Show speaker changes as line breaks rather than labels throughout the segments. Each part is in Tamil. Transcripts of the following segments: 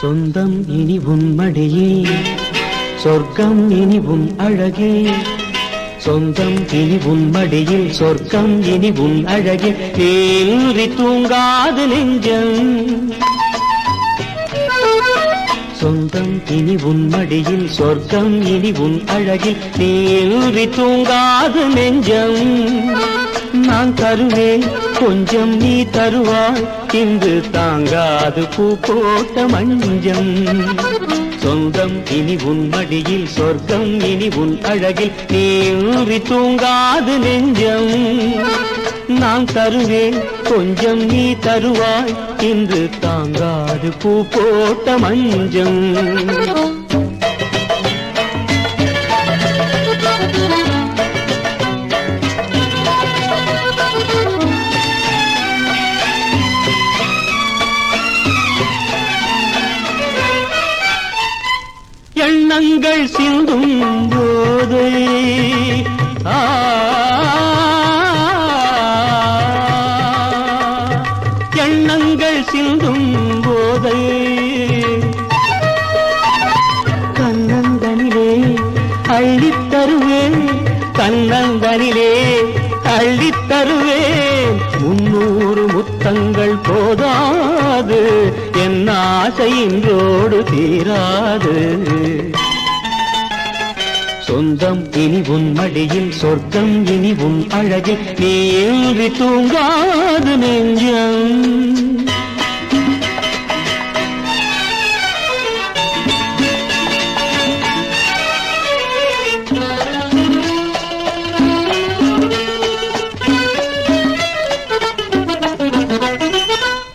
சொந்தம் இனி உன் மடியே. சொர்க்கம் இனி உன் அழகே. சொந்தம் இனி உன் மடியில் சொர்க்கம் இனி உன் அழகில் தேன்றி தூங்காது நெஞ்சம். இனி உன் மடியில் சொர்க்கம் இனி உன் அழகில் தேன்றி தூங்காது நெஞ்சம். நான் தருவேன் கொஞ்சம் நீ தருவாய் இன்று தாங்காது பூ போட்ட மஞ்சம். சொந்தம் இனி உன் மடியில் சொர்க்கம் இனி உன் அழகில் நீ தூங்காது நெஞ்சம். நான் தருவேன். கொஞ்சம் நீ தருவாய். இன்று தாங்காது பூ போட்ட மஞ்சம் எண்ணங்கள் சிந்தும் எண்ணங்கள் சிந்தும் போதை கண்ணந்தனிலே அள்ளித்தருவேன் கண்ணந்தனிலே அள்ளித்தருவேன் முன்னூறு முத்தங்கள் போதாது என் ஆசை இன்றோடு தீராது. சொந்தம் இனி உன் மடியில் சொர்க்கம் இனி உன் அழகில் நீ ஏறி தூங்காது நெஞ்சம்.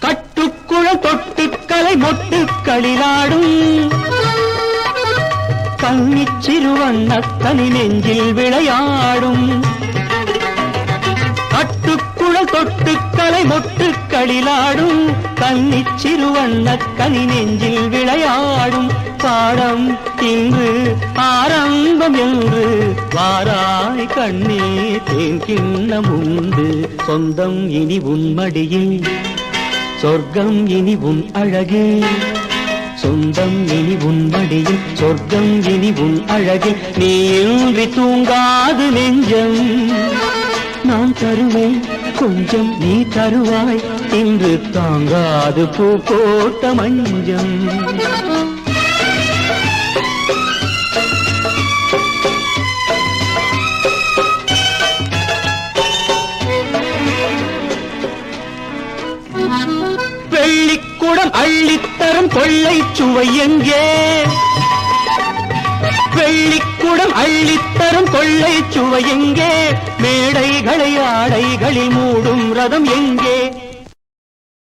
கட்டுக்குழல் தொட்டுக்கலை மொட்டுக்களிலாடும். கண்ணிச்சி வண்ணத்தனி நெஞ்சில் விளையாடும். கட்டுக்குழல் தொட்டுக்கலை மொட்டுக்களிலாடும் கண்ணிச் சிறுவண்ணக்கனி நெஞ்சில் விளையாடும். பாடம் இன்று ஆரம்பம் என்று வாராய் கண்ணே தேன் கிண்ணம் உண்டு. சொந்தம் இனி உன் மடியில் சொர்க்கம் இனி உன் அழகே சொந்தம் இனி உன் மடியில் சொர்க்கம் இனி உன் அழகில். நீ இன்றி தூங்காது நெஞ்சம். நான் தருவேன் கொஞ்சம் நீ தருவாய். இன்று தாங்காது பூ போட்ட மஞ்சம். கொள்ளை சுவை எங்கே? வெள்ளிக்குடம் அள்ளித்தரும் கொள்ளை சுவை எங்கே? மேடைகளை ஆடைகளில் மூடும் ரதம் எங்கே?